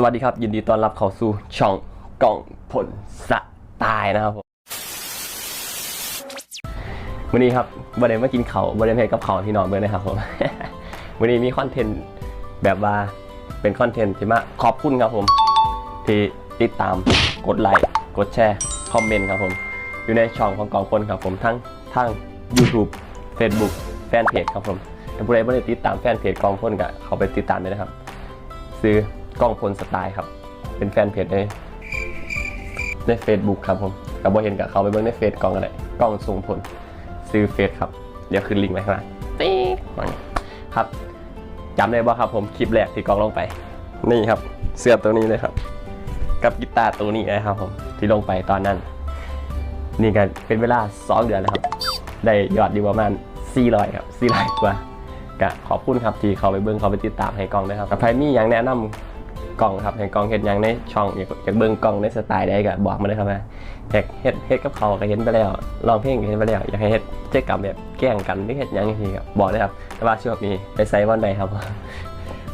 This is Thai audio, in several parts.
สวัสดีครับ ยินดีต้อนรับเข้าสู่ช่องกล่องผลสไตล์นะครับผมวันนี้ครับวันนี้มากินเขาวันนี้เพกับเขาที่นอนเมื่อนะครับผมวันนี้มีคอนเทนต์แบบว่าเป็นคอนเทนต์ที่มาขอบคุณครับผม ที่ติดตามกดไลค์กดแชร์คอมเมนต์ครับผม อยู่ในช่องของกองพลครับผมทั้งทาง YouTube Facebook แฟนเพจครับผมถ้าผู้ใดไม่ได้ติดตามแฟนเพจกองพลก็เขาไปติดตามได้นะครับ ซื้อ กล้องพลสไตล์ครับ เป็นแฟนเพจในใน Facebook ครับผมกับบอเห็นกับเขาไปเบิ่งในเฟซกล้องอะไรกล้องทรงพลซื้อเฟซครับ เดี๋ยวขึ้นลิงก์ไว้ข้างล่างติ๊ครับจำได้บ่ครับผมคลิปแรกที่กล้องลงไป นี่ครับ เสื้อตัวนี้เลยครับ กับกีตาร์ตัวนี้นะครับผมที่ลงไปตอนนั้น นี่กันเป็นเวลา2เดือนแล้วครับ ได้ยอดอยู่ประมาณ400ครับ400กว่าก็ขอบคุณครับที่เขาไปเบิ้งเขาไปติดตามให้กล้องด้วยครับใครมีอย่างแนะนำ กล้องครับให้กล้องเห็นย่างในช่องอยากอยากเบิ้งกล้องในสไตล์ใดก็บอกมาเลยครับว่อยากเฮ็ดเฮ็ดกับเขาก็เห็นไปแล้วลองเพลงก็เห็นไปแล้วอยากให้เฮ็ดเจ๊กรรมแบบแกล้งกันหรือเฮ็ดยังอย่างทีครับบอกเลยครับแต่ว่าช่วงนี้ไปไซวันใดครับ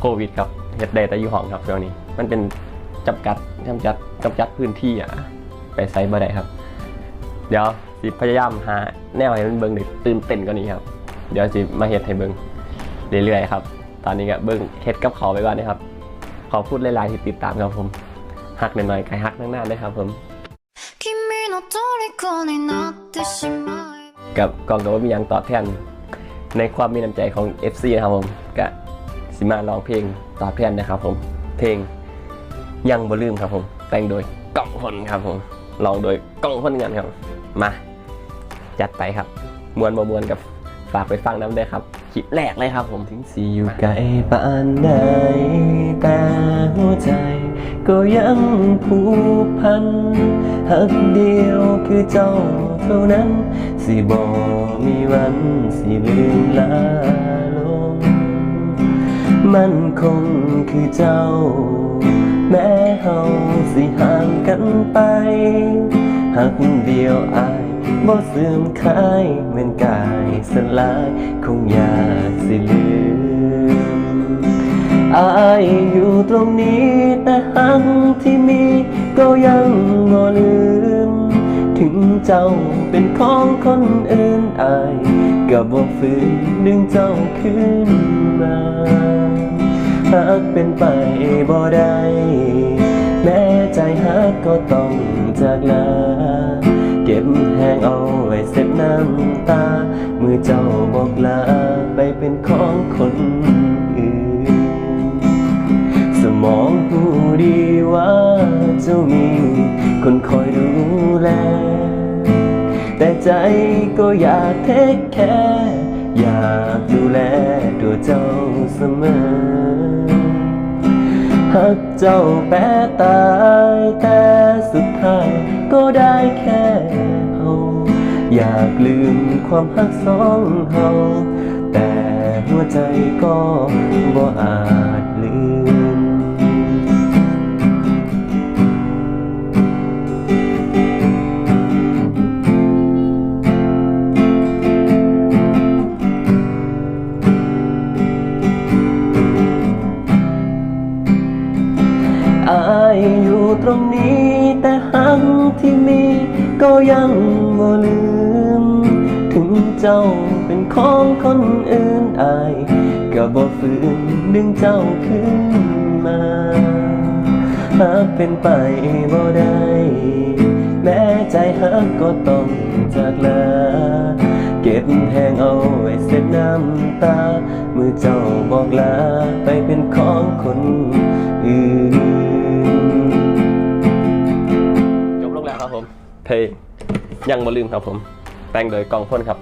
โควิดครับเฮ็ดได้แต่อยู่ห้องครับช่วงนี้ มันเป็นจำกัดจำกัดจำกัดพื้นที่อะไปไซบ่ได้ครับ เดี๋ยวสิพยายามหาแนวให้มันเบิ่งได้ตื่นเต้นกว่านี้ครับ เดี๋ยวสิมาเฮ็ดให้เบิ่งเรื่อยๆครับตอนนี้ก็เบิ้งเฮ็ดกับเขาไปก่อนนะครับ ขอพูดหลายๆที่ติดตามครับผมหักหน่อยๆใครหักหน้าๆด้วยครับผมกับกองโดบมียังตอบแทน ในความมีน้ำใจของ FC นะครับผมก็สิมาร้องเพลงตอบแทนนะครับผม เพลงยังบ่ลืมครับผม แต่งโดยกล้องพนครับผมลองโดยกล้องพนกันครับ มา จัดไปครับ มวนมามวนกับฝากไปฟังน้ำได้ครับ คลิปแรกเลยครับผมถึงสีอยู่ไกลปานใดแต่หัวใจ ก็ยังผูกพันหักเดียวคือเจ้าเท่านั้น สิบอมีวันสิลืมลาลง มันคงคือเจ้า แม้เฮาสิห่างกันไปหักเดียวอาย บ่เสื่อมคลายเหมือนกายสลาย คงอยากสิลืมอายอยู่ตรงนี้แต่หักที่มีก็ยังบ่ลืม ถึงเจ้าเป็นของคนอื่นอายก็บ่ฝืนดึงเจ้าขึ้นมาหากเป็นไปบ่ได้แม้ใจหักก็ต้องจากลา น้ำตา เมื่อเจ้าบอกลาไปเป็นของคนอื่น สมองหูดีว่าเจ้ามี คนคอยดูแล แต่ใจก็อยากเทคแค่อยากดูแลตัวเจ้าเสมอหักเจ้าแปรตายแต่สุดท้ายก็ได้แค่ อยากลืมความหักสองเฮาแต่หัวใจก็บ่อาจลืม อายอยู่ตรงนี้แต่หักที่มีก็ยังบ่ลืม เจ้าเป็นของคนอื่นอายก็บ่ฝืนดึงเจ้าขึ้นมาหากเป็นไปบ่ได้แม้ใจหักก็ต้องจากลาเก็บแหงเอาไว้เส็จน้ำตา เมื่อเจ้าบอกลาไปเป็นของคนอื่นจบลงแล้วครับผมเพลงยังมาลืมครับผม แต่งโดยกองพ่นครับ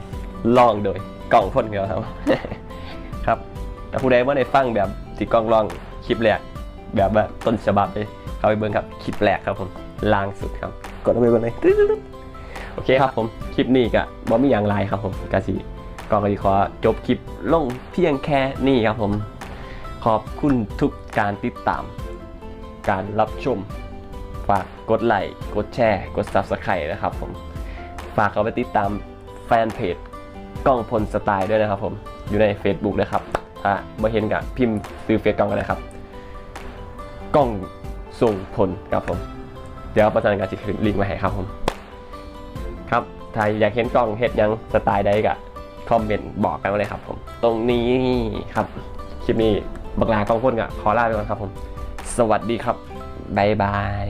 ลองโดยกล่องพ่นครับครับแต่ผู้ใดว่าในฟังแบบที่กองลองคลิปแรกแบบแบบต้นฉบับเลยเข้าไปเบิ่งครับคลิปแรกครับผมล่างสุดครับ กดเข้าไปเบิ่งเลยโอเคครับผมคลิปนี้ก็บ่มีอย่างไรครับผมกาสิก็ขอขอจบคลิปลงเพียงแค่นี้ครับผม ขอบคุณทุกการติดตาม การรับชม ฝากกดไลค์กดแชร์ กด Subscribe นะครับผม ฝากเอาไปติดตามแฟนเพจ กล้องพลสไตล์ด้วยนะครับผมอยู่ใน Facebook นะครับถ้าไม่เห็นกับพิมพ์ซื้อเฟซกล้องกันเลยครับกล้องส่งผลครับผมเดี๋ยวประธานการจิตขึ้นลิงก์มาให้ครับผมครับถ้าอยากเห็นกล้องเฮ็ดยังสไตล์ใดก็คอมเมนต์บอกกันมาเลยครับผม ตรงนี้ครับคลิปนี้บักลากล้องพ่นกับขอลาไปก่อนครับผม สวัสดีครับ บ๊ายบาย